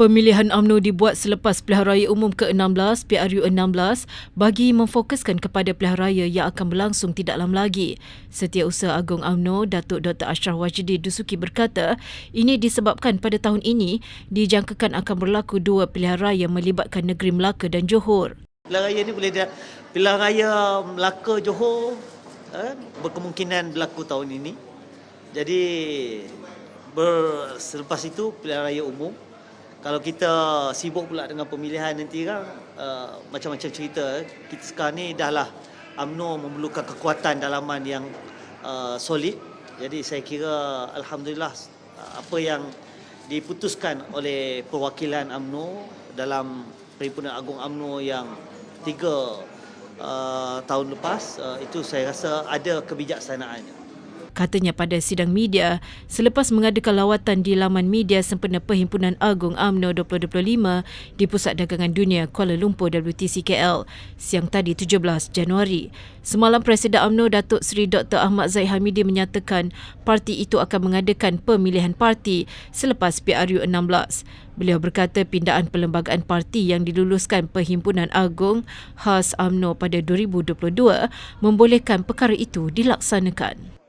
Pemilihan AMNO dibuat selepas Pilihan Raya Umum ke-16 PRU 16 bagi memfokuskan kepada pilihan raya yang akan berlangsung tidak lama lagi. Setiausaha Agung AMNO Datuk Dr. Ashraf Wajidi Dusuki berkata, ini disebabkan pada tahun ini dijangkakan akan berlaku dua pilihan raya melibatkan negeri Melaka dan Johor. Pilihan raya ni boleh dia pilihan raya Melaka Johor eh, berkemungkinan berlaku tahun ini. Jadi ber, selepas itu pilihan raya umum kalau kita sibuk pula dengan pemilihan nanti kan uh, macam-macam cerita kita sekarang ni dahlah UMNO memerlukan kekuatan dalaman yang uh, solid. Jadi saya kira alhamdulillah apa yang diputuskan oleh perwakilan UMNO dalam perhimpunan agung UMNO yang tiga uh, tahun lepas uh, itu saya rasa ada kebijaksanaannya Katanya pada sidang media selepas mengadakan lawatan di laman media sempena Perhimpunan Agung AMNO 2025 di Pusat Dagangan Dunia Kuala Lumpur WTC KL siang tadi 17 Januari. Semalam Presiden AMNO Datuk Seri Dr. Ahmad Zaid Hamidi menyatakan parti itu akan mengadakan pemilihan parti selepas PRU 16. Beliau berkata pindaan perlembagaan parti yang diluluskan Perhimpunan Agung khas AMNO pada 2022 membolehkan perkara itu dilaksanakan.